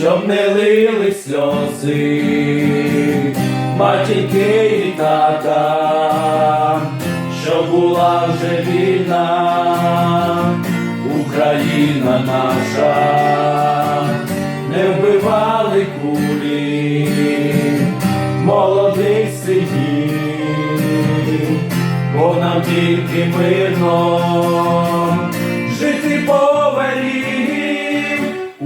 щоб не лили сльози, матінки і тата, щоб була вже вільна, Україна наша, не вбивали кулі, молодих синів, бо нам тільки мирно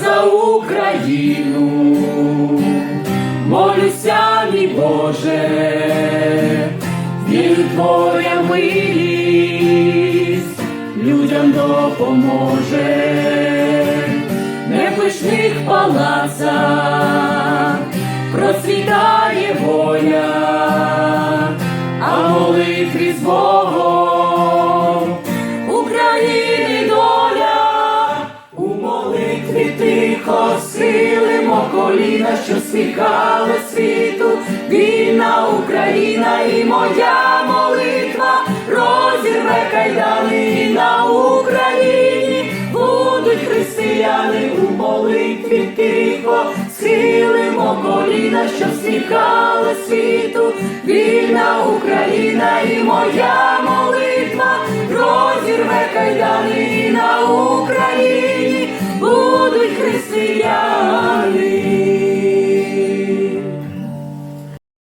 За Україну. Молюся, мій Боже, вірю Твоя милість людям допоможе, не пишних палацах процвітає воля, а молитві з молитві тихо схилимо коліна, що сміхали світу, вільна Україна і моя молитва розірве кайдани і на Україні. Будуть християни у молитві тихо, схилимо коліна, що сміхали світу, вільна Україна і моя молитва